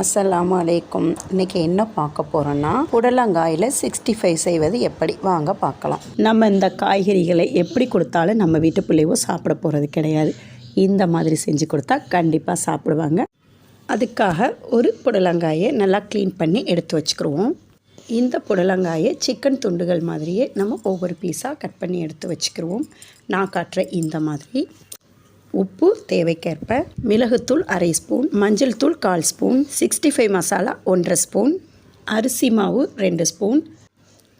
அஸ்ஸலாமு அலைக்கும். இன்றைக்கி என்ன பார்க்க போகிறோன்னா புடலங்காயில் சிக்ஸ்டி ஃபைவ் செய்வது எப்படி? வாங்க பார்க்கலாம். நம்ம இந்த காய்கறிகளை எப்படி கொடுத்தாலும் நம்ம வீட்டு பிள்ளைவோ சாப்பிட போகிறது கிடையாது. இந்த மாதிரி செஞ்சு கொடுத்தா கண்டிப்பாக சாப்பிடுவாங்க. அதுக்காக ஒரு புடலங்காயை நல்லா க்ளீன் பண்ணி எடுத்து வச்சுக்கிடுவோம் இந்த புடலங்காயை சிக்கன் துண்டுகள் மாதிரியே நம்ம ஒவ்வொரு பீஸாக கட் பண்ணி எடுத்து வச்சுக்கிடுவோம் நான் காட்டுற இந்த மாதிரி. உப்பு தேவைக்கேற்ப மிளகுத்தூள் அரை ஸ்பூன் மஞ்சள் தூள் கால் ஸ்பூன் சிக்ஸ்டி ஃபைவ் மசாலா ஒன்றரை ஸ்பூன் அரிசி மாவு ரெண்டு ஸ்பூன்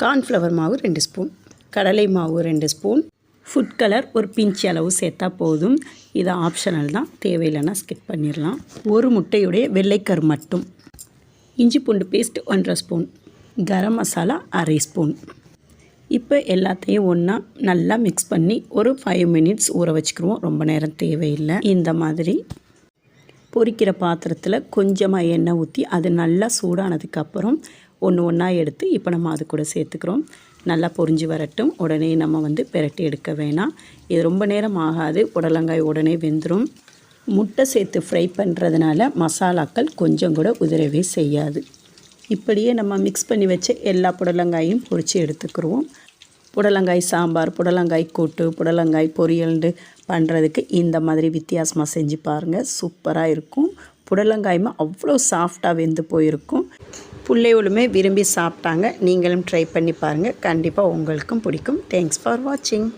கார்ன்ஃப்ளவர் மாவு ரெண்டு ஸ்பூன் கடலை மாவு ரெண்டு ஸ்பூன் ஃபுட் கலர் ஒரு பிஞ்ச் அளவு சேர்த்தா போதும். இது ஆப்ஷனல் தான். தேவையில்லைன்னா ஸ்கிப் பண்ணிடலாம். ஒரு முட்டையுடைய வெள்ளைக்கரு மட்டும். இஞ்சி பூண்டு பேஸ்ட் ஒன்றரை ஸ்பூன். கரம் மசாலா அரை ஸ்பூன். இப்போ எல்லாத்தையும் ஒன்றா நல்லா மிக்ஸ் பண்ணி ஒரு ஃபைவ் மினிட்ஸ் ஊற வச்சுக்கிருவோம். ரொம்ப நேரம் தேவையில்லை. இந்த மாதிரி பொரிக்கிற பாத்திரத்தில் கொஞ்சமாக எண்ணெய் ஊற்றி அது நல்லா சூடானதுக்கப்புறம் ஒன்று ஒன்றா எடுத்து இப்போ நம்ம அது கூட சேர்த்துக்கிறோம். நல்லா பொரிஞ்சு வரட்டும். உடனே நம்ம வந்து பிரட்டி எடுக்க வேணாம். இது ரொம்ப நேரம் ஆகாது. புடலங்காய் உடனே வெந்துடும் முட்டை சேர்த்து ஃப்ரை பண்ணுறதுனால மசாலாக்கள் கொஞ்சம் கூட உதிரவே செய்யாது. இப்படியே நம்ம மிக்ஸ் பண்ணி வச்ச எல்லா புடலங்காயும் பொரித்து எடுத்துக்கிருவோம். புடலங்காய் சாம்பார் புடலங்காய் கூட்டு புடலங்காய் பொரியல்ண்டு பண்ணுறதுக்கு இந்த மாதிரி வித்தியாசமாக செஞ்சு பாருங்கள் சூப்பராக இருக்கும். புடலங்காயுமே அவ்வளோ சாஃப்டாக வெந்து போயிருக்கும். பிள்ளைகளுமே விரும்பி சாப்பிட்டாங்க. நீங்களும் ட்ரை பண்ணி பாருங்கள் கண்டிப்பாக உங்களுக்கும் பிடிக்கும். தேங்க்ஸ் ஃபார் வாட்சிங்